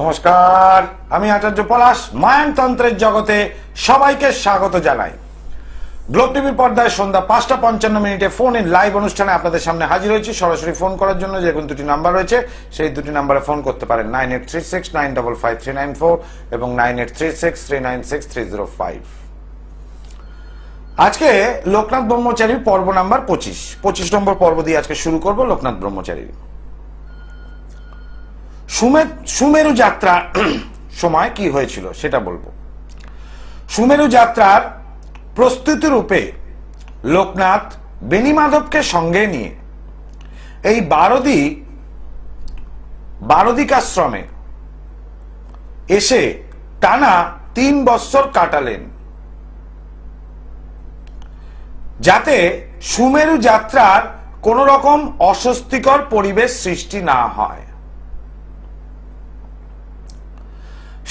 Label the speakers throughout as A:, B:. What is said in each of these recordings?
A: নমস্কার, আমি আচার্য পলাশ, মায়ানতন্ত্রের জগতে সবাইকে স্বাগত জানাই। গ্লোব টিভির পর্দায় সন্ধ্যা পাঁচটা পঞ্চান্ন মিনিটে ফোন ইন লাইভ অনুষ্ঠানে আপনাদের সামনে হাজির হয়েছি। সরাসরি ফোন করার জন্য যে কোন দুটি নাম্বার রয়েছে, সেই দুটি নাম্বারে ফোন করতে পারেন nine eight three six nine double five three nine four এবং nine eight three six three nine six three zero five. আজকে লোকনাথ ব্রহ্মচারীর পর্ব নাম্বার পঁচিশ। পঁচিশ নম্বর পর্ব দিয়ে আজকে শুরু করব লোকনাথ ব্রহ্মচারীর। সুমে- সুমেরু যাত্রা সময় কি হয়েছিল সেটা বলব। সুমেরু যাত্রার প্রস্তুতি রূপে লোকনাথ বেনিমাধবকে সঙ্গে নিয়ে এই বারদি বারদিকাশ্রমে এসে টানা তিন বৎসর কাটালেন। যাতে সুমেরু যাত্রার কোন রকম অস্বস্তিকর পরিবেশ সৃষ্টি না হয়।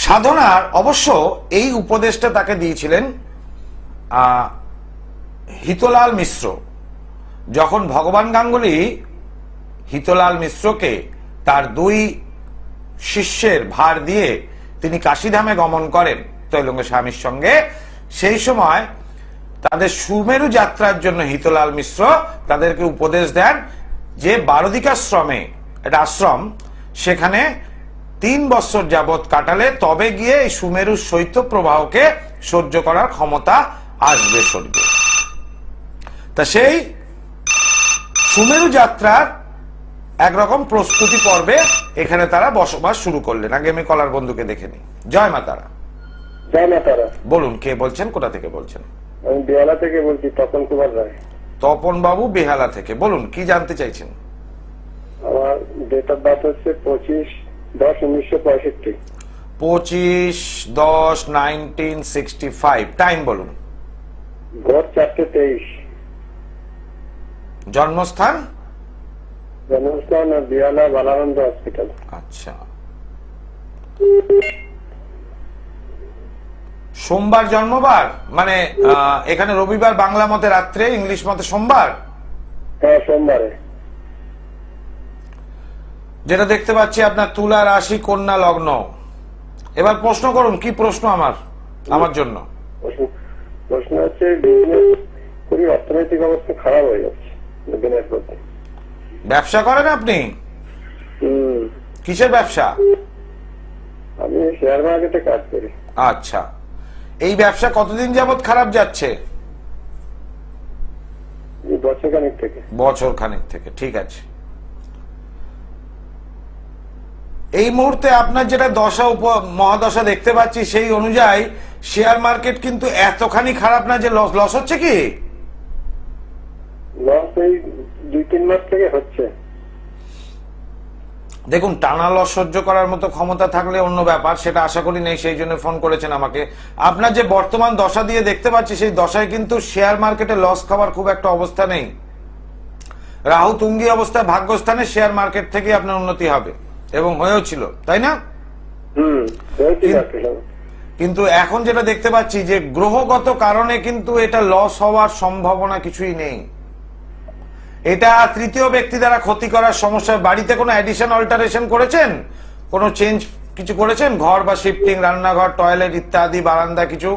A: সাধনার অবশ্য এই উপদেশটা তাকে দিয়েছিলেন হিতলাল মিশ্র। যখন ভগবান গাঙ্গুলি হিতলাল মিশ্রকে তার দুই শিষ্যের ভার দিয়ে তিনি কাশীধামে গমন করেন তৈলঙ্গ স্বামীর সঙ্গে, সেই সময় তাদের সুমেরু যাত্রার জন্য হিতলাল মিশ্র তাদেরকে উপদেশ দেন যে বারদিকাশ্রমে, একটা আশ্রম, সেখানে তিন বছর যাবৎ কাটালে তবে গিয়ে এই সুমেরু শৈত্য প্রবাহকে সহ্য করার ক্ষমতা আসবে শরীরে। তা সেই সুমেরু যাত্রার একরকম প্রস্তুতি পর্বে এখানে তারা বসবাস শুরু করলেন। আগে আমি কলার বন্ধুকে দেখে নিই। জয় মা তারা।
B: জয়
A: বলুন কে বলছেন কোথা থেকে বলছেন?
B: আমি বেহালা থেকে বলছি তপন কুমার রায়।
A: তপন বাবু বেহালা থেকে। বলুন কি জানতে চাইছেন?
B: আমার ডেট অফ বার্থ হচ্ছে পঁচিশ দশ উনিশশো পঁয়ষট্টি।
A: পঁচিশ দশ নাইনটিন সিক্সটি ফাইভ। টাইম বলুন।
B: ভোর চারটে তেইশ।
A: জন্মস্থান?
B: জন্মস্থান বিহালা বালানন্দ হসপিটাল।
A: আচ্ছা। সোমবার জন্মবার? মানে এখানে রবিবার বাংলা মতে রাত্রে ইংলিশ মতে সোমবার?
B: হ্যাঁ সোমবারে।
A: যেটা দেখতে পাচ্ছি আপনার তুলা রাশি কন্যা লগ্ন। এবার প্রশ্ন করুন কি প্রশ্ন আমার আমার জন্য?
B: প্রশ্ন- হচ্ছে খুবই অর্থনৈতিক অবস্থা খারাপ হয়ে যাচ্ছে
A: ব্যবসা করেন আপনি?
B: হম।
A: কিসের ব্যবসা?
B: আমি শেয়ার মার্কেটে কাজ করি।
A: আচ্ছা। এই ব্যবসা কতদিন যাবত খারাপ যাচ্ছে?
B: এই বছরখানিক থেকে।
A: বছর খানেক থেকে ঠিক আছে। এই মুহূর্তে আপনার যেটা দশা উপ মহাদশা দেখতে পাচ্ছি সেই অনুযায়ী শেয়ার মার্কেট কিন্তু এতখানি খারাপ না যে লস লস হচ্ছে কি?
B: লস এই দুই তিন মাস থেকে হচ্ছে।
A: দেখুন টানা লস সহ্য করার মতো ক্ষমতা থাকলে অন্য ব্যাপার সেটা আশা করি নেই সেই জন্য ফোন করেছেন আমাকে। আপনার যে বর্তমান দশা দিয়ে দেখতে পাচ্ছি সেই দশায় কিন্তু শেয়ার মার্কেটে লস খাওয়ার খুব একটা অবস্থা নেই। রাহু তুঙ্গি অবস্থায় ভাগ্যস্থানে শেয়ার মার্কেট থেকে আপনার উন্নতি হবে। এবং হয়েও ছিল তাই না? কিন্তু এখন যেটা দেখতে পাচ্ছি যে গ্রহগত কারণে কিন্তু এটা লস হওয়ার সম্ভাবনা কিছুই নেই। এটা তৃতীয় ব্যক্তি দ্বারা ক্ষতি করার সমস্যা। বাড়িতে কোনো অ্যাডিশন অল্টারেশন করেছেন? কোনো চেঞ্জ কিছু করেছেন? ঘর বা শিফটিং রান্নাঘর টয়লেট ইত্যাদি বারান্দা কিছু?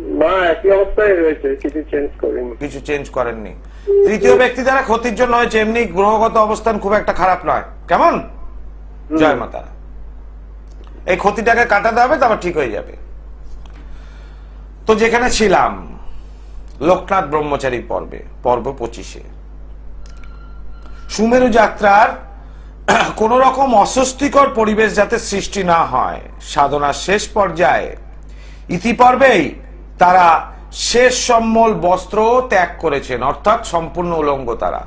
B: না একই অবস্থায় রয়েছে কিছু চেঞ্জ করিনি।
A: কিছু চেঞ্জ করেননি। তৃতীয় ব্যক্তি দ্বারা ক্ষতির জন্য হয়েছে এমনি গ্রহগত অবস্থান খুব একটা খারাপ নয়। কেমন? জয় মাতা এই ক্ষতিটাকে কাটাতে হবে তারপর ঠিক হয়ে যাবে। তো যেখানে ছিলাম লোকনাথ ব্রহ্মচারী পর্বে পর্ব পঁচিশে। সুমেরু যাত্রার কোন রকম অস্বস্তিকর পরিবেশ যাতে সৃষ্টি না হয় সাধনার শেষ পর্যায়ে ইতিপর্বেই তারা শেষ সম্মল বস্ত্র ত্যাগ করেছেন, অর্থাৎ সম্পূর্ণ উলঙ্গ তারা।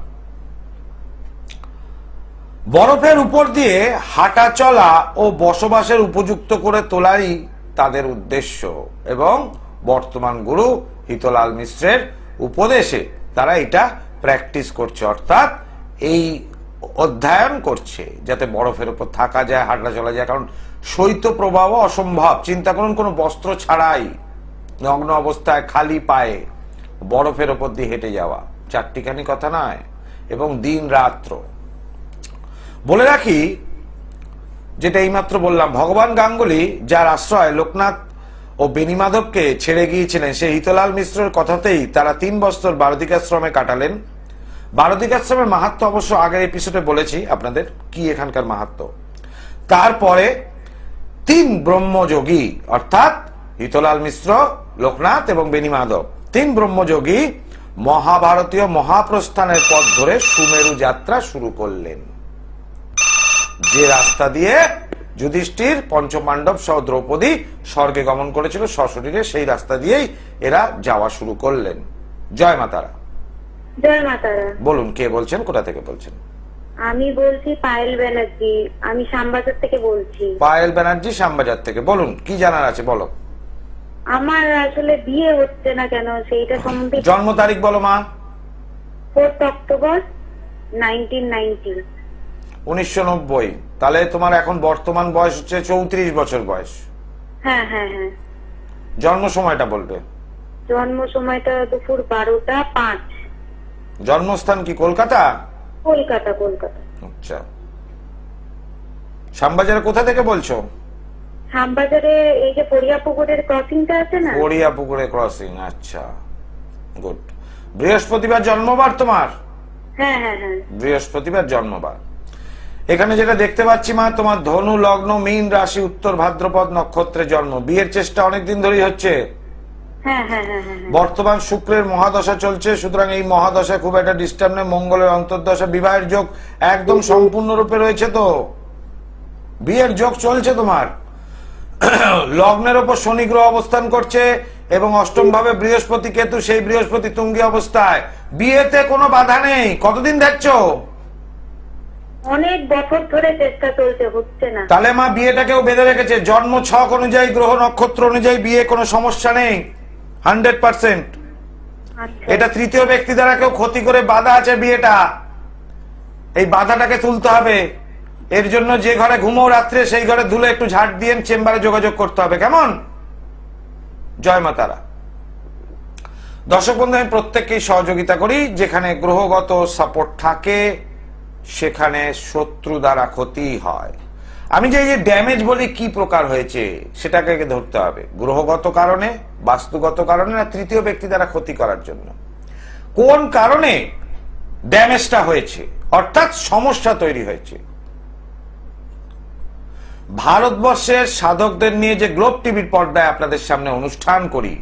A: বরফের উপর দিয়ে হাঁটা চলা ও বসবাসের উপযুক্ত করে তোলাই তাদের উদ্দেশ্য এবং বর্তমান গুরু হিতলাল মিশ্রের উপদেশে তারা এটা প্র্যাকটিস করছে, অর্থাৎ এই অধ্যয়ন করছে, যাতে বরফের উপর থাকা যায়, হাঁটা চলা যায়, কারণ শৈত্য প্রবাহ অসম্ভব। চিন্তা করুন, কোনো বস্ত্র ছাড়াই নগ্ন অবস্থায় খালি পায়ে বরফের ওপর দিয়ে হেঁটে যাওয়া। চারটিখানি কথা নয়, এবং দিন রাত্র। বলে রাখি, যেটা এইমাত্র বললাম, ভগবান গাঙ্গুলি, যার আশ্রয় লোকনাথ ও বেনিমাধবকে ছেড়ে গিয়েছিলেন, সেই হিতলাল মিশ্রের কথাতেই তারা তিন বছর বারদিকাশ্রমে কাটালেন। বারদিকাশ্রমের মাহাত্ম অবশ্য আগের এপিসোডে বলেছি আপনাদের, কি এখানকার মাহাত্ম। তারপরে তিন ব্রহ্মযোগী, অর্থাৎ হিতলাল মিশ্র লোকনাথ এবং বেনিমাধব তিন ব্রহ্মযোগী মহাভারতীয় মহাপ্রস্থানের পথ ধরে সুমেরু যাত্রা শুরু করলেন। যে রাস্তা দিয়ে যুধিষ্ঠির পঞ্চপাণ্ডব সহ দ্রৌপদী স্বর্গে গমন করেছিল সশরীরে সেই রাস্তা দিয়েই এরা যাওয়া শুরু করলেন। জয় মাতারা
C: জয় মাতারা
A: বলুন কে বলছেন কোথা থেকে বলছেন?
C: আমি বলছি পায়েল ব্যানার্জি আমি শ্যামবাজার থেকে বলছি।
A: পায়েল ব্যানার্জি শ্যামবাজার থেকে। বলুন কি জানার আছে বলো।
C: আমার আসলে বিয়ে হচ্ছে না কেন সেইটা সম্বন্ধে
A: জন্ম তারিখ বলো মা।
C: Fourth October nineteen ninety.
A: উনিশশো নব্বই। তাহলে তোমার এখন বর্তমান বয়স হচ্ছে চৌত্রিশ বছর বয়স।
C: হ্যাঁ হ্যাঁ হ্যাঁ।
A: জন্ম সময়টা বলবে।
C: জন্ম সময়টা দুপুর বারোটা পাঁচ।
A: জন্মস্থান কি কলকাতা?
C: কলকাতা কলকাতা।
A: আচ্ছা। শ্যামবাজারে কোথা থেকে বলছো?
C: এই যে পরিয়াপুকুরের ক্রসিংটা আছে না?
A: পুকুরে ক্রসিং আচ্ছা। গুড বৃহস্পতিবার জন্মবার তোমার?
C: হ্যাঁ হ্যাঁ হ্যাঁ।
A: বৃহস্পতিবার জন্মবার। এখানে যেটা দেখতে পাচ্ছি মা তোমার ধনু লগ্ন মীন রাশি উত্তর ভাদ্রপদ নক্ষত্রে জন্ম। বিয়ের চেষ্টা অনেকদিন ধরেই হচ্ছে।
C: হ্যাঁ হ্যাঁ।
A: বর্তমান শুক্রের মহাদশা চলছে সুতরাং এই মহাদশা খুব একটা ডিস্টার্ব নেই মঙ্গলের অন্তর্দশা বিবাহের যোগ একদম সম্পূর্ণরূপে রয়েছে তো? বিয়ের যোগ চলছে তোমার? লগ্নের ওপর শনি গ্রহ অবস্থান করছে এবং অষ্টম ভাবে বৃহস্পতি কেতু সেই বৃহস্পতি তুঙ্গি অবস্থায়। বিয়েতে কোনো বাধা নেই। কতদিন দেখছ?
C: অনেক বছর ধরে চেষ্টা চলছে হচ্ছে না।
A: তাহলে মা বিয়েটাকেও বেঁধে রেখেছে। জন্ম ছক অনুযায়ী গ্রহ নক্ষত্র অনুযায়ী বিয়ে কোনো সমস্যা নেই। Hundred percent.
C: আচ্ছা।
A: এটা তৃতীয় ব্যক্তি দ্বারা কেউ ক্ষতি করে বাধা আছে বিয়েটা। এই বাধাটাকে তুলতে হবে। এর জন্য যে ঘরে ঘুমো রাত্রে, সেই ঘরে ধুলে একটু ঝাড় দিয়ে চেম্বারে যোগাযোগ করতে হবে। কেমন? জয় মাতারা দর্শক বন্ধু, আমি প্রত্যেককেই সহযোগিতা করি। যেখানে গ্রহগত সাপোর্ট থাকে, সেখানে শত্রু দ্বারা ক্ষতি হয়। আমি যে যে ড্যামেজ বলি, কি প্রকার হয়েছে, সেটাকে ধরতে হবে। গ্রহগত কারণে, বাস্তুগত কারণে, না তৃতীয় ব্যক্তি দ্বারা ক্ষতি করার জন্য? কোন কারণে ড্যামেজটা হয়েছে? অর্থাৎ সমস্যা তৈরি হয়েছে। ভারতবর্ষের সাধকদের নিয়ে যে গ্লোব টিভির পর্দায় আপনাদের সামনে অনুষ্ঠান করি,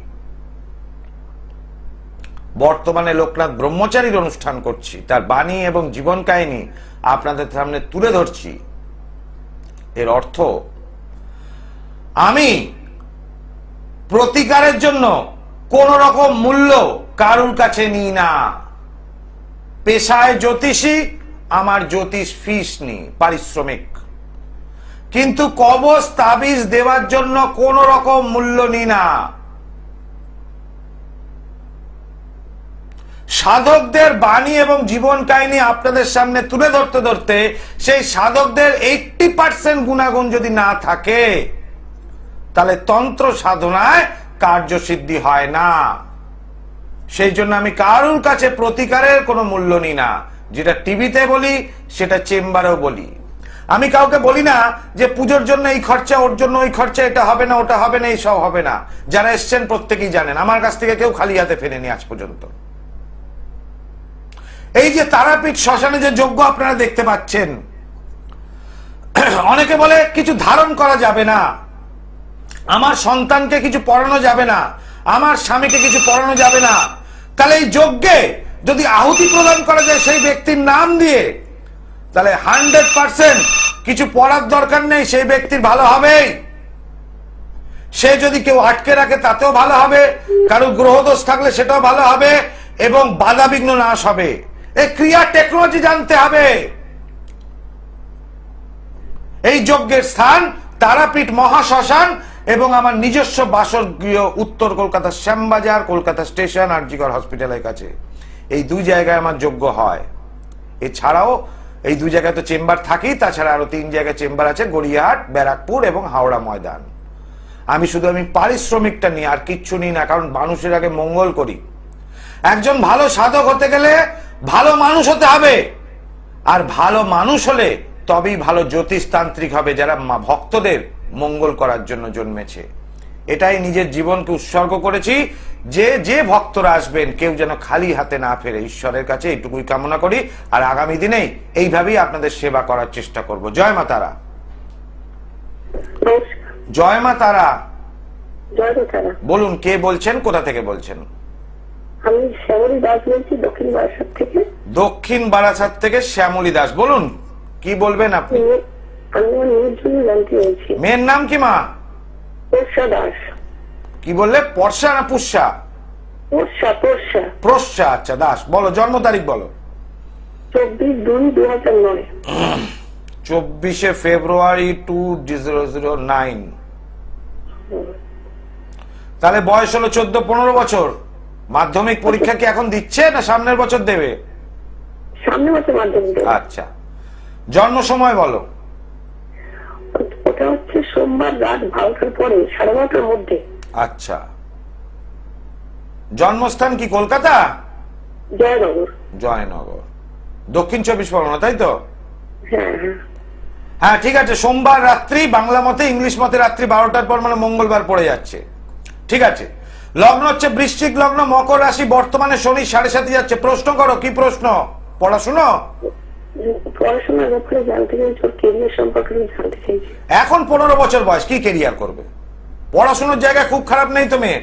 A: বর্তমানে লোকনাথ ব্রহ্মচারীর অনুষ্ঠান করছি, তার বাণী এবং জীবন কাহিনী আপনাদের সামনে তুলে ধরছি। এর অর্থ, আমি প্রতিকারের জন্য কোন রকম মূল্য কারুর কাছে নিই না। পেশায় জ্যোতিষী, আমার জ্যোতিষ ফিস নি পারিশ্রমিক। কিন্তু কবচ তাবিজ দেওয়ার জন্য কোন রকম মূল্য নি না। সাধকদের বাণী এবং জীবন কাহিনী আপনাদের সামনে তুলে ধরতে ধরতে সেই সাধকদের এইটটি পার্সেন্ট গুণাগুণ যদি না থাকে, তাহলে তন্ত্র সাধনায় কার্যসিদ্ধি হয় না। সেই জন্য আমি কারুর কাছে প্রতিকারের কোনো মূল্য নিই না। যেটা টিভিতে বলি, সেটা চেম্বারেও বলি। আমি কাউকে বলি না যে পুজোর জন্য এই খরচা, ওর জন্য ওই খরচা, এটা হবে না, ওটা হবে না, এই সব হবে না। যারা এসছেন প্রত্যেকেই জানেন, আমার কাছ থেকে কেউ খালি হাতে ফেরেনি আজ পর্যন্ত। এই যে তারাপীঠ শ্মশানে যে যজ্ঞ আপনারা দেখতে পাচ্ছেন, অনেকে বলে কিছু ধারণ করা যাবে না। আমার সন্তানকে কিছু পড়ানো যাবে না। আমার স্বামীকে কিছু পড়ানো যাবে না। তাহলে এই যজ্ঞে যদি আহুতি প্রদান করা যায় সেই ব্যক্তির নাম দিয়ে তাহলে হান্ড্রেড পার্সেন্ট কিছু পড়ার দরকার নেই, সেই ব্যক্তির ভালো হবেই। সে যদি কেউ আটকে রাখে, তাতেও ভালো হবে। কারও গ্রহদোষ থাকলে সেটাও ভালো হবে এবং বাধা বিঘ্ন নাশ হবে। এই ক্রিয়া টেকনোলজি জানতে হবে। এই যজ্ঞের স্থান তারাপীঠ মহাশ্মশান এবং আমার নিজস্ব বাসর গৃহ উত্তর কলকাতা শ্যামবাজার, কলকাতা স্টেশন আর জিগর হসপিটালের কাছে। এই দুই জায়গায় আমার যোগ্য হয়। এছাড়াও এই দুই জায়গায় তো চেম্বার থাকেই, তাছাড়া আরও তিন জায়গায় চেম্বার আছে, গড়িয়াহাট, ব্যারাকপুর এবং হাওড়া ময়দান। আমি শুধু, আমি পারিশ্রমিকটা নিই, আর কিচ্ছু নিই না, কারণ মানুষের আগে মঙ্গল করি। একজন ভালো সাধক হতে গেলে ভালো মানুষ হতে হবে, আর ভালো মানুষ হলে তবেই ভালো জ্যোতিষতান্ত্রিক হবে যারা ভক্তদের মঙ্গল করার জন্য জন্মেছে। এটাই নিজের জীবনকে উৎসর্গ করেছি যে যে ভক্তরা আসবেন কেউ যেন খালি হাতে না ফেরে ঈশ্বরের কাছে এইটুকুই কামনা করি। আর আগামী দিনেই এইভাবেই আপনাদের সেবা করার চেষ্টা করব। জয় মা তারা। জয় মা তারা। বলুন কে বলছেন কোথা থেকে বলছেন?
B: আমি শ্যামলী দাস বলছি দক্ষিণ বারাসাত থেকে।
A: দক্ষিণ বারাসাত থেকে শ্যামলী দাস। বলুন কি বলবেন আপনি?
B: আমি মেয়ের জন্য জানতে
A: মেয়ের নাম কি মা?
B: দাস।
A: কি বললে? পর্ষা না পুষ্যা?
B: পোষা
A: প্রস্যা আচ্ছা দাস বলো জন্ম তারিখ বলো।
B: চব্বিশ দুই দু হাজার নয়।
A: চব্বিশে February two zero zero nine. তাহলে বয়স হলো চোদ্দ পনেরো বছর। মাধ্যমিক পরীক্ষা কি এখন দিচ্ছে না সামনের বছর দেবে?
B: সামনে বছর মাধ্যমিক
A: আচ্ছা। জন্ম সময় বলো।
B: ওটা হচ্ছে সোমবার রাত বারোটার পরে সাড়ে বারোটার মধ্যে।
A: আচ্ছা। জন্মস্থান কি কলকাতা?
B: জয়নগর।
A: জয়নগর। দক্ষিণ চব্বিশ পরগনা তাই তো?
B: হ্যাঁ হ্যাঁ।
A: হ্যাঁ ঠিক আছে সোমবার রাত্রি বাংলা মতে ইংলিশ মতে রাত্রি বারোটার পর মানে মঙ্গলবার পড়ে যাচ্ছে। ঠিক আছে। লগ্ন হচ্ছে বৃশ্চিক লগ্ন মকর রাশি বর্তমানে শনি সাড়ে সাথে যাচ্ছে। প্রশ্ন করো কি প্রশ্ন? পড়াশুনো?
B: পড়াশোনার ব্যাপারে জানতে চাইছি কেরিয়ার সম্পর্কে জানতে চাইছি।
A: এখন পনেরো বছর বয়স কি কেরিয়ার করবে? পড়াশোনার জায়গা খুব খারাপ নেই তো মেয়ে?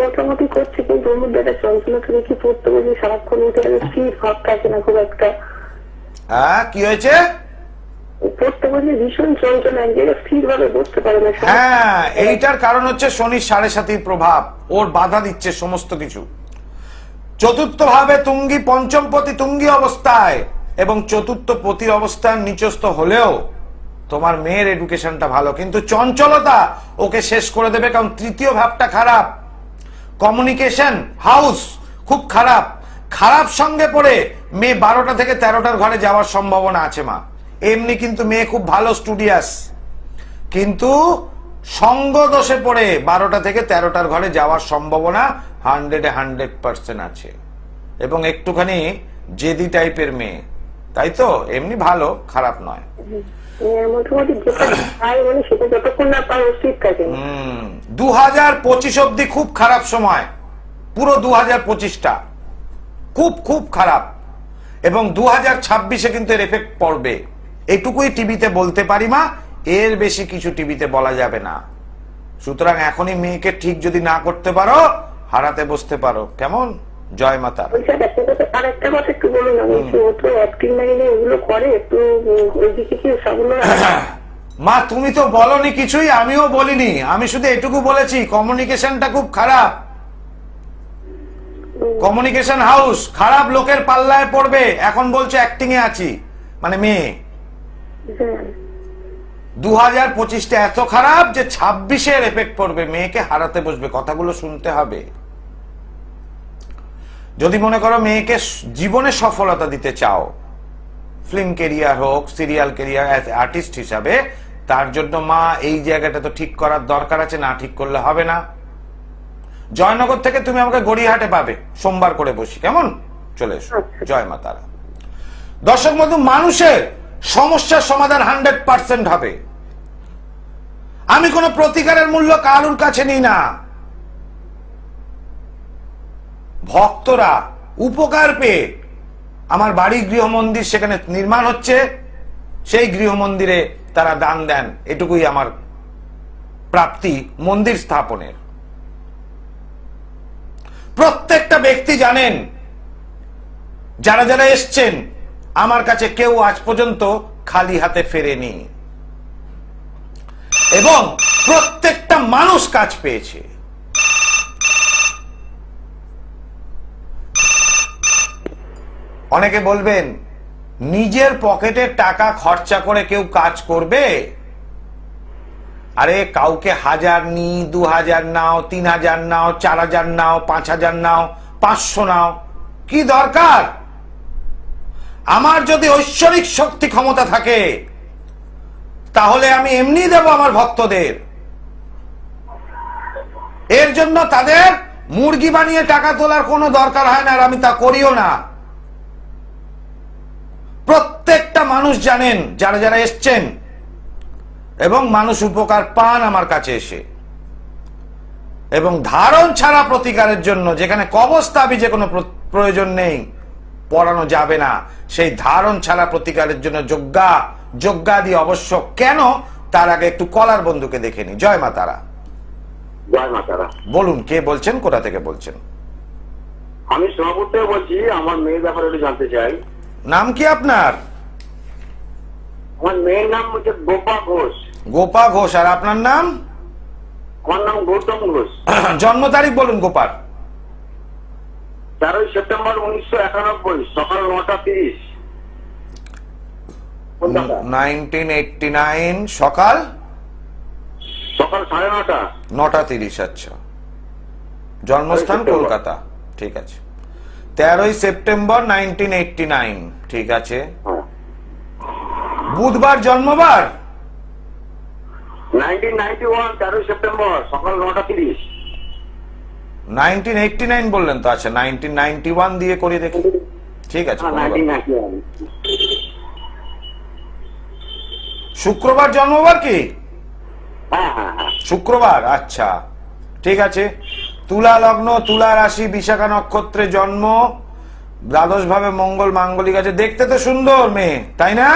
B: মোটামুটি করছে কিন্তু ওর মধ্যে একটা চঞ্চলতা দেখি পড়তে বসে সারাক্ষণ উঠে স্থির ভাব থাকে না খুব একটা।
A: হ্যাঁ কি হয়েছে?
B: পড়তে বসে ভীষণ চঞ্চল এক জায়গায় স্থির ভাবে বসতে পারে না
A: হ্যাঁ এইটার কারণ হচ্ছে শনির সাড়ে সাতির প্রভাব। ওর বাধা দিচ্ছে সমস্ত কিছু। চতুর্থ ভাবে তুঙ্গি পঞ্চমপতি তুঙ্গি অবস্থায় এবং চতুর্থ পতির অবস্থান নিচস্থ হলেও তোমার মেয়ের এডুকেশনটা ভালো, কিন্তু চঞ্চলতা ওকে শেষ করে দেবে, কারণ তৃতীয় ভাবটা খারাপ। কমিউনিকেশন হাউস খুব খারাপ। খারাপ সঙ্গে পড়ে মেয়ে বারোটা থেকে তেরোটার ঘরে যাওয়ার সম্ভাবনা আছে, মা। এমনি কিন্তু মেয়ে খুব ভালো স্টুডিয়াস কিন্তু সঙ্গ দোষে পড়ে বারোটা থেকে তেরোটার ঘরে যাওয়ার সম্ভাবনা হান্ড্রেডে হান্ড্রেড পার্সেন্ট আছে। এবং একটুখানি জেদি টাইপের মেয়ে। তাই তো? এমনি ভালো, খারাপ নয়।
B: মানে
A: খুব খারাপ সময়। পুরো দু খুব খুব খারাপ। এবং দু হাজার ছাব্বিশে কিন্তু এর এফেক্ট পড়বে। এটুকুই টিভিতে বলতে পারি মা, এর বেশি কিছু টিভিতে বলা যাবে না। সুতরাং এখনই মেয়েকে ঠিক যদি না করতে পারো, হারাতে বসতে পারো। কেমন? জয় মাতা।
B: কথা একটা বলুন তো অ্যাক্টিং লাইনে করে ওইদিকে কি
A: মা তুমি তো বলনি কিছুই আমিও বলিনি। আমি শুধু এটুকু বলেছি কমিউনিকেশনটা খুব খারাপ। কমিউনিকেশন হাউস খারাপ লোকের পাল্লায় পড়বে। এখন বলছে অ্যাক্টিং এ আছি। মানে মেয়ে।
B: হ্যাঁ।
A: দু হাজার পঁচিশটা এত খারাপ যে ছাব্বিশের এফেক্ট পড়বে। মেয়েকে হারাতে বসবে। কথাগুলো শুনতে হবে। যদি মনে করো মেয়েকে জীবনে সফলতা দিতে চাও ফিল্ম কেরিয়ার হোক সিরিয়াল কেরিয়ার অ্যাজ আর্টিস্ট হিসাবে তার জন্য মা এই জায়গাটা তো ঠিক করার দরকার আছে না ঠিক করলে হবে না। জয়নগর থেকে তুমি আমাকে গড়িয়াহাটে পাবে সোমবার করে বসি কেমন? চলে এসো। জয় মা তারা। দর্শক বন্ধু মানুষের সমস্যার সমাধান হান্ড্রেড পার্সেন্ট হবে। আমি কোনো প্রতিকারের মূল্য কারুর কাছে নিই না। ভক্তরা উপকার পেয়ে আমার বাড়ি গৃহমন্দির সেখানে নির্মাণ হচ্ছে, সেই গৃহমন্দিরে তারা দান দেন। এটুকুই আমার প্রাপ্তি মন্দির স্থাপনের। প্রত্যেকটা ব্যক্তি জানেন, যারা যারা এসছেন, আমার কাছে কেউ আজ পর্যন্ত খালি হাতে ফেরেনি। এবং প্রত্যেকটা মানুষ কাজ পেয়েছে। অনেকে বলবেন, নিজের পকেটের টাকা খরচা করে কেউ কাজ করবে? আরে, কাউকে হাজার নি দু হাজার নাও তিন হাজার নাও চার হাজার নাও পাঁচ হাজার নাও, পাঁচশো নাও, কি দরকার? আমার যদি ঐশ্বরিক শক্তি ক্ষমতা থাকে, তাহলে আমি এমনি দেব আমার ভক্তদের। এর জন্য তাদের মুরগি বানিয়ে টাকা তোলার কোনো দরকার হয় না, আর আমি তা করিও না। প্রত্যেকটা মানুষ জানেন যারা যারা এসছেন এবং মানুষ উপকার পান আমার কাছে এসে। এবং ধারণ ছাড়া প্রতিকারের জন্য যেখানে কবস্তাবি যে কোনো প্রয়োজন নেই পড়ানো যাবে না। সেই ধারণ ছাড়া প্রতিকারের জন্য যোগ্যা যোগ্যাদি অবশ্য কেন? তার আগে একটু কলার বন্ধুকে দেখে নি জয় মা তারা।
D: জয় মাতারা
A: বলুন কে বলছেন কোথা থেকে বলছেন?
D: আমি সোনাপুর থেকে বলছি আমার মেয়ের ব্যাপারে একটু জানতে চাই।
A: নাম কি আপনার?
D: আমার মেয়ের নাম হচ্ছে গোপা ঘোষ।
A: গোপা ঘোষ আর আপনার নাম?
D: আমার নাম গৌতম ঘোষ।
A: জন্ম তারিখ বলুন গোপাল
D: তেরোই সেপ্টেম্বর উনিশশো একানব্বই সকাল নটা তিরিশ।
A: সকাল?
D: সকাল সাড়ে নটা।
A: নটা তিরিশ আচ্ছা। জন্মস্থান কলকাতা ঠিক আছে। তেরোই সেপ্টেম্বর নাইনটিন এইটটি নাইন ঠিক আছে? বুধবার জন্মবার? বললেন তো? আচ্ছা নাইনটিন নাইনটি ওয়ান দিয়ে করে দেখি। ঠিক আছে
D: হ্যাঁ।
A: শুক্রবার জন্মবার কি?
D: হ্যাঁ হ্যাঁ।
A: শুক্রবার আচ্ছা। ঠিক আছে। তুলা লগ্ন তুলা রাশি বিশাখা নক্ষত্রে জন্ম দ্বাদশ ভাবে মঙ্গল মাঙ্গলিক আছে। দেখতে তো সুন্দর মেয়ে তাই না?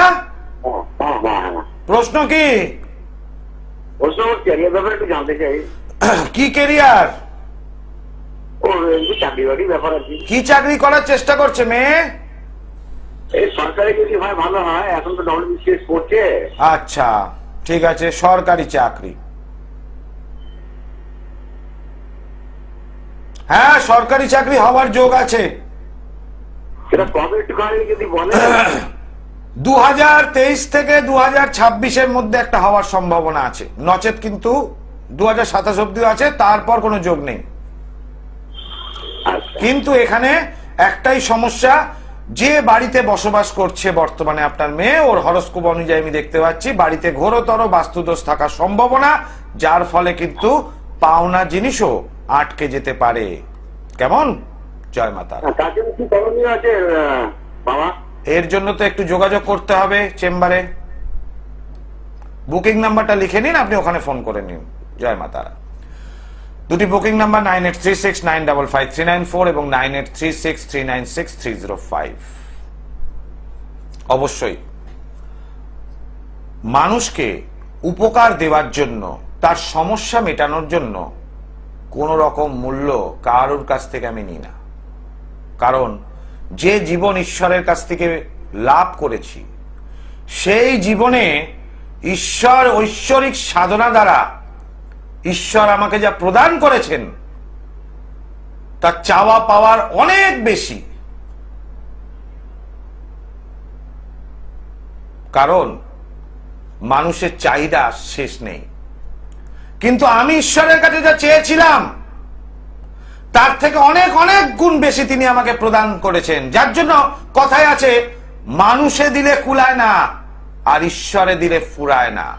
A: প্রশ্ন কি? কি কেরিয়ার
D: ও একটু ব্যাপার
A: কি। চাকরি করার চেষ্টা করছে মেয়ে?
D: এই সরকারি যদি হয় ভালো হয়। এখন তো ডব্লিউবিসিএস করছে।
A: আচ্ছা ঠিক আছে সরকারি চাকরি। হ্যাঁ সরকারি চাকরি হওয়ার যোগ আছে।
D: দু হাজার
A: তেইশ থেকে দু হাজার এর মধ্যে একটা হওয়ার সম্ভাবনা আছে। নচেত কিন্তু দু হাজার সাতাশ অব্দিও আছে তারপর কোনো যোগ নেই।
D: আচ্ছা।
A: কিন্তু এখানে একটাই সমস্যা যে বাড়িতে বসবাস করছে বর্তমানে আপনার মেয়ে ওর হরস্কোপ অনুযায়ী আমি দেখতে পাচ্ছি বাড়িতে ঘোরতর বাস্তুদোষ থাকার সম্ভাবনা যার ফলে কিন্তু পাওনা জিনিসও আটকে যেতে পারে। কেমন? জয় মাতা
D: হ্যাঁ,
A: এর জন্য তো একটু যোগাযোগ করতে হবে চেম্বারে। বুকিং নাম্বারটা লিখে নিন আপনি ওখানে ফোন করে নিন। জয় মা তারা দুটি booking number nine eight three six nine double five three nine four এবং nine eight three six three nine six three zero five. অবশ্যই মানুষকে উপকার দেওয়ার জন্য তার সমস্যা মেটানোর জন্য কোন রকম মূল্য কারোর কাছ থেকে আমি নিই না। কারণ যে জীবন ঈশ্বরের কাছ থেকে লাভ করেছি, সেই জীবনে ঈশ্বর ঐশ্বরিক সাধনা দ্বারা ঈশ্বর আমাকে যা প্রদান করেছেন, তার চাওয়া পাওয়ার অনেক বেশি। কারণ মানুষের চাহিদা শেষ নেই। কিন্তু আমি ঈশ্বরের কাছে যা চেয়েছিলাম, তার থেকে অনেক অনেক গুণ বেশি তিনি আমাকে প্রদান করেছেন। যার জন্য কথায় আছে, মানুষে দিলে কুলায় না, আর ঈশ্বরে দিলে ফুরায় না।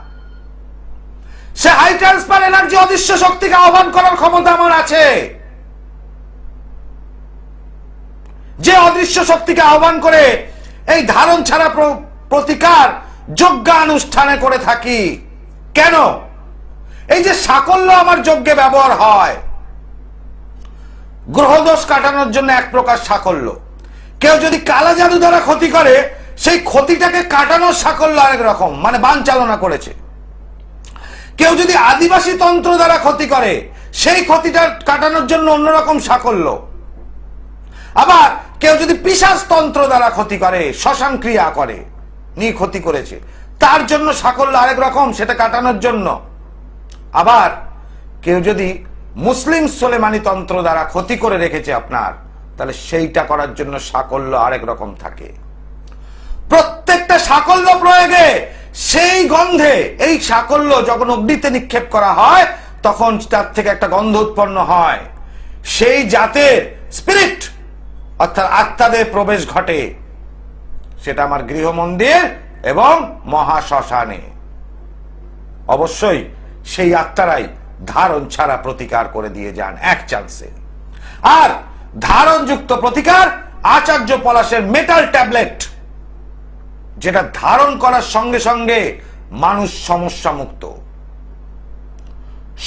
A: সে হাই ট্রান্সফার এনার্জি অদৃশ্য শক্তিকে আহ্বান করার ক্ষমতা আমার আছে। যে অদৃশ্য শক্তিকে আহ্বান করে, এই ধারণ ছাড়া প্র- প্রতিকার, যজ্ঞানুষ্ঠানে করে থাকি। কেন? এই যে সাকল্য আমার যজ্ঞে ব্যবহার হয়। গ্রহদোষ কাটানোর জন্য এক প্রকার সাকল্য। কেউ যদি কালা জাদু দ্বারা ক্ষতি করে, সেই ক্ষতিটাকে কাটানোর সাকল্য আরেক রকম মানে বান চালনা করেছে। কেউ যদি আদিবাসী তন্ত্র দ্বারা ক্ষতি করে, সেই ক্ষতিটা কাটানোর জন্য অন্যরকম সাকল্য। আবার কেউ যদি পিসাস তন্ত্র দ্বারা ক্ষতি করে, শ্মশান ক্রিয়া করে, নিয়ে ক্ষতি করেছে, তার জন্য সাকল্য আরেক রকম, সেটা কাটানোর জন্য। আবার কেউ যদি মুসলিম সোলেমানি তন্ত্র দ্বারা ক্ষতি করে রেখেছে আপনার, তাহলে সেইটা করার জন্য সাকল্য আরেক রকম থাকে। প্রত্যেকটা সাকল্য প্রয়োগে সেই গন্ধে, এই সাকল্য যখন অগ্নিতে নিক্ষেপ করা হয়, তখন তার থেকে একটা গন্ধ উৎপন্ন হয়। সেই জাতের স্পিরিট অর্থাৎ আত্মাদের প্রবেশ ঘটে। সেটা আমার গৃহমন্দির এবং মহাশ্মশানে। অবশ্যই সেই আত্মারাই ধারণ ছাড়া প্রতিকার করে দিয়ে যান, এক চান্সে আর ধারণযুক্ত প্রতিকার আচার্য পলাশের মেটাল ট্যাবলেট যেটা ধারণ করার সঙ্গে সঙ্গে মানুষ সমস্যা মুক্ত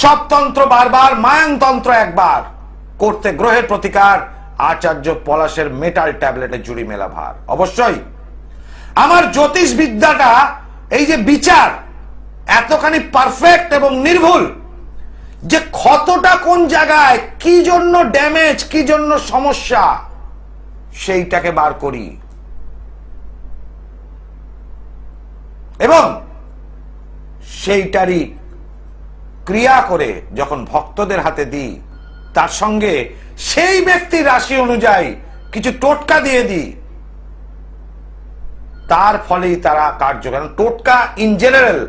A: সবতন্ত্র বারবার, মায়নতন্ত্র একবার করতে গ্রহের প্রতিকার আচার্য পলাশের মেটাল ট্যাবলেটে জুড়ি মেলা ভার অবশ্যই, আমার জ্যোতিষ বিদ্যাটা এই যে বিচার এতখানি পারফেক্ট এবং নির্ভুল যে ক্ষতটা কোন জায়গায়, কি জন্য ড্যামেজ কি জন্য সমস্যা, সেইটাকে বার করি। এবং সেইটারই ক্রিয়া করে যখন ভক্তদের হাতে দিই, তার সঙ্গে সেই ব্যক্তির রাশি অনুযায়ী কিছু টোটকা দিয়ে দিই। তার ফলেই তারা কার্য কারণ টোটকা ইন জেনারেল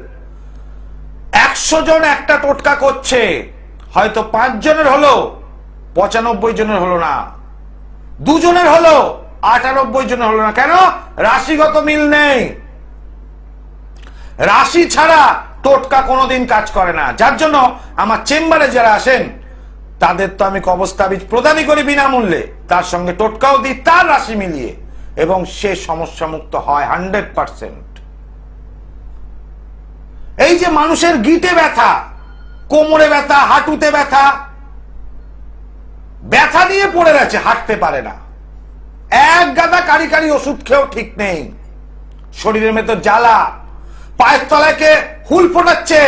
A: একশো জন একটা টোটকা করছে। হয়তো পাঁচ জনের হলো, পঁচানব্বই জনের হলো না। দুজনের হলো, আটানব্বই জনের হলো না। কেন? রাশিগত মিল নেই। রাশি ছাড়া টোটকা কোনোদিন কাজ করে না। যার জন্য আমার চেম্বারে যারা আসেন, তাদের তো আমি কবস্তাবিজ প্রদানই করি বিনামূল্যে। তার সঙ্গে টোটকাও দিই, তার রাশি মিলিয়ে। এবং সে সমস্যা মুক্ত হয় হান্ড্রেড পার্সেন্ট। এই যে মানুষের গিটে ব্যথা, কোমরে ব্যথা, হাঁটুতে ব্যথা ব্যথা নিয়ে পড়ে গেছে হাঁটতে পারে না। এক গাদা কারি কারি ওষুধ খেয়েও ঠিক নেই। শরীরের ভেতর জ্বালা, পায়ের তলায় কে হুল ফোটাচ্ছে।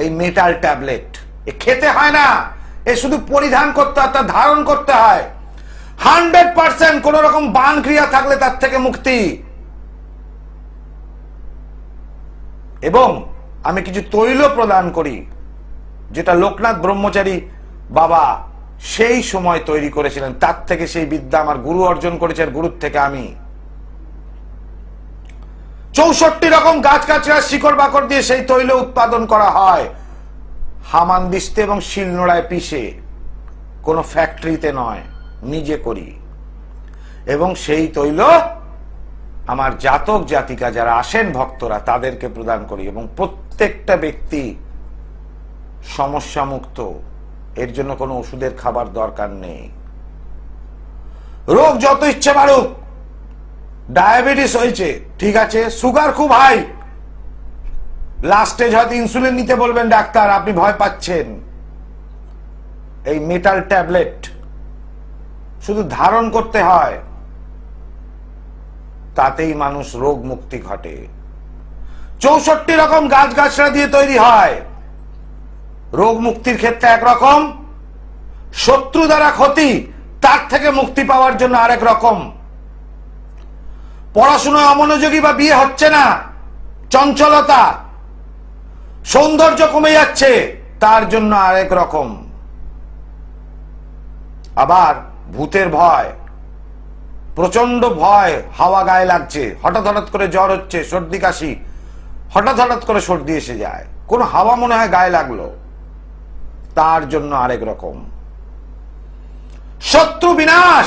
A: এই মেটাল ট্যাবলেট, এ খেতে হয় না। এ শুধু পরিধান করতে হয়, তা ধারণ করতে হয়। হান্ড্রেড পার্সেন্ট কোন রকম বান ক্রিয়া থাকলে তার থেকে মুক্তি। এবং আমি কিছু তৈল প্রদান করি, যেটা লোকনাথ ব্রহ্মচারী বাবা সেই সময় তৈরি করেছিলেন। তার থেকে সেই বিদ্যা আমার গুরু অর্জন করেছে আর গুরুর থেকে আমি। চৌষট্টি রকম গাছ গাছরা শিকড় বাকড় দিয়ে সেই তৈল উৎপাদন করা হয়। হামান দিস্তে এবং শিলনোড়ায় পিষে। কোনো ফ্যাক্টরিতে নয়, নিজে করি। এবং সেই তৈল আমার জাতক জাতিকা যারা আসেন ভক্তরা, তাদেরকে প্রদান করি এবং প্রত্যেকটা ব্যক্তি সমস্যা মুক্ত এর জন্য কোনো ওষুধের খাবার দরকার নেই। রোগ যত ইচ্ছে বাড়ুক, ডায়াবেটিস হয়েছে, ঠিক আছে, সুগার খুব হাই। লাস্টে হয়তো ইনসুলিন নিতে বলবেন ডাক্তার, আপনি ভয় পাচ্ছেন। এই মেটাল ট্যাবলেট শুধু ধারণ করতে হয়। তাতেই মানুষ রোগ মুক্তি ঘটে। চৌষট্টি রকম গাছ গাছরা দিয়ে তৈরি হয়। রোগ মুক্তির ক্ষেত্রে একরকম, শত্রু দ্বারা ক্ষতি, তার থেকে মুক্তি পাওয়ার জন্য আরেক রকম। পড়াশোনায় অমনোযোগী বা বিয়ে হচ্ছে না, চঞ্চলতা, সৌন্দর্য কমে যাচ্ছে, তার জন্য আরেক রকম। আবার ভূতের ভয় প্রচণ্ড ভয়, হাওয়া গায়ে লাগছে। হঠাৎ হঠাৎ করে জ্বর হচ্ছে, সর্দি, কাশি। হঠাৎ হঠাৎ করে সর্দি এসে যায়। কোন হাওয়া মনে হয় গায়ে লাগল। তার জন্য আরেক রকম। শত্রু বিনাশ!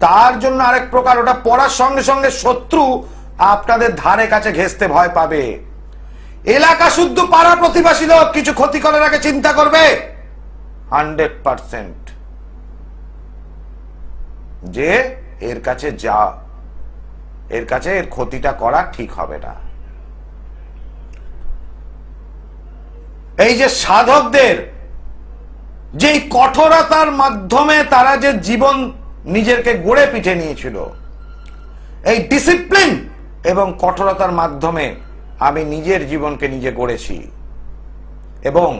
A: তার জন্য আরেক প্রকার। ওটা পড়ার সঙ্গে সঙ্গে শত্রু আপনাদের ধারে কাছে ঘেসতে ভয় পাবে। এলাকা শুদ্ধ, পাড়া প্রতিবাসী লোক কিছু ক্ষতি করার আগে চিন্তা করবে। Hundred percent. যে এর কাছে যা, এর কাছে এর ক্ষতিটা করা ঠিক হবে না। এই যে সাধকদের যে কঠোরতার মাধ্যমে তারা যে জীবন নিজেকে গড়ে পিঠে নিয়েছিল, এই ডিসিপ্লিন এবং কঠোরতার মাধ্যমে আমি নিজের জীবনকে নিজে গড়েছি এবং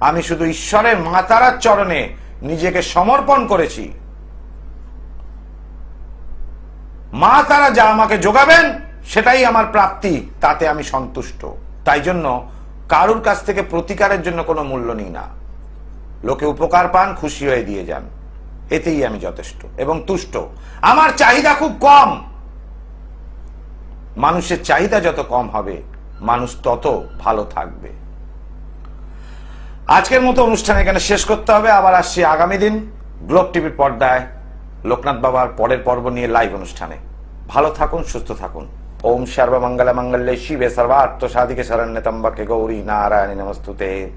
A: আমি শুধু ঈশ্বরের মাতারার চরণে নিজেকে সমর্পণ করেছি। মা তারা যা আমাকে যোগাবেন সেটাই আমার প্রাপ্তি, তাতে আমি সন্তুষ্ট। তাই জন্য কারুর কাছ থেকে প্রতিকারের জন্য কোনো মূল্য নিই না। লোকে উপকার পান, খুশি হয়ে দিয়ে যান। এতেই আমি যথেষ্ট এবং তুষ্ট। আমার চাহিদা খুব কম। মানুষের চাহিদা যত কম হবে, মানুষ তত ভালো থাকবে। আজকের মতো অনুষ্ঠান এখানে শেষ করতে হবে। আবার আসছি আগামী দিন। গ্লোব টিভির পর্দায়। লোকনাথ বাবার পরের পর্ব নিয়ে লাইভ অনুষ্ঠানে। ভালো থাকুন, সুস্থ থাকুন। ওম সর্বমঙ্গল মঙ্গলে শিবে সর্বার্থ সাধিকে শরণ্যতম্বকে গৌরী নারায়ণী নমস্তুতে।